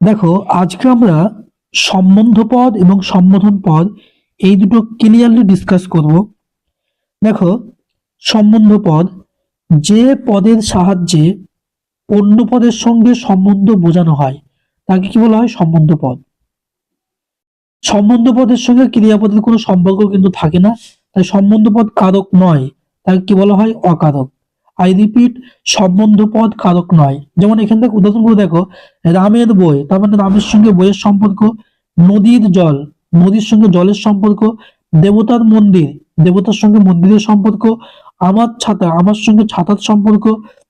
দেখো, আজকে আমরা সম্বন্ধ পদ এবং সম্বোধন পদ এই দুটো ক্লিয়ারলি ডিসকাস করব। দেখো সম্বন্ধ পদ যে পদের সাহায্যে অন্য পদের সঙ্গে সম্বন্ধ বোঝানো হয়, তাকে কি বলা হয়? সম্বন্ধ পদ সম্বন্ধ পদের সঙ্গে ক্রিয়াপদের কোনো সম্পর্ক কিন্তু থাকে না, তাই সম্বন্ধ পদ কারক নয়, তাকে কি বলা হয়? অকারক। আই রিপিট সম্বন্ধ পদ কারক নয়। যেমন এখান থেকে উদাহরণ করে দেখো, রামের বই, তার মানে রামের সঙ্গে বইয়ের সম্পর্ক, নদীর জল, নদীর সঙ্গে জলের সম্পর্ক, দেবতার মন্দির, দেবতার সঙ্গে মন্দিরের সম্পর্ক, আমার ছাতা, আমার সঙ্গে ছাতার সম্পর্ক,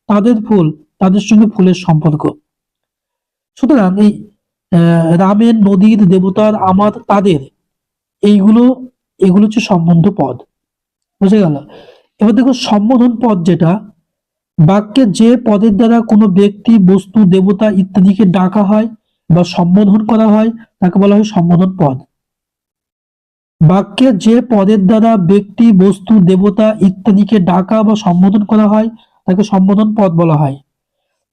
তাদের ফুল, তাদের সঙ্গে ফুলের সম্পর্ক। সুতরাং এই রামের, নদীর, দেবতার, আমার, তাদের, এইগুলো, এগুলো হচ্ছে সম্বন্ধ পদ। বুঝে গেল? এবার দেখো সম্বোধন পদ যেটা বাক্যে যে পদের দ্বারা কোনো ব্যক্তি, বস্তু, দেবতা ইত্যাদিকে ডাকা হয় বা সম্বোধন করা হয়, তাকে বলা হয় সম্বোধন পদ। বাক্যে যে পদের দ্বারা ব্যক্তি, বস্তু, দেবতা ইত্যাদিকে ডাকা বা সম্বোধন করা হয়, তাকে সম্বোধন পদ বলা হয়।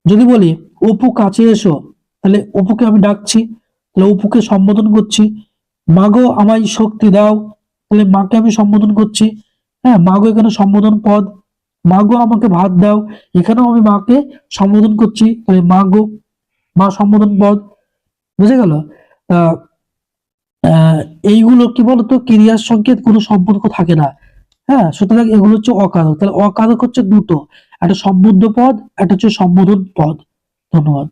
যদি বলি, অপু, কাছে এসো। তাহলে, অপুকে আমি ডাকছি। তাহলে, অপুকে সম্বোধন করছি। মাগো, আমায় শক্তি দাও। তাহলে, মাকে আমি সম্বোধন করছি। হ্যাঁ মাগো, এখানে সম্বোধন পদ মাগো আমাকে ভাত দাও। এখানেও আমি মাকে সম্বোধন করছি। তাহলে মা গো মা সম্বোধন পদ। বুঝে গেল? এইগুলো কি বলতো? ক্রিয়ার সংকেত, কোনো সম্পর্ক থাকে না। হ্যাঁ সুতরাং এগুলো হচ্ছে অকারক। তাহলে অকারক হচ্ছে দুটো। একটা সম্বুদ্ধ পদ, একটা হচ্ছে সম্বোধন পদ। ধন্যবাদ।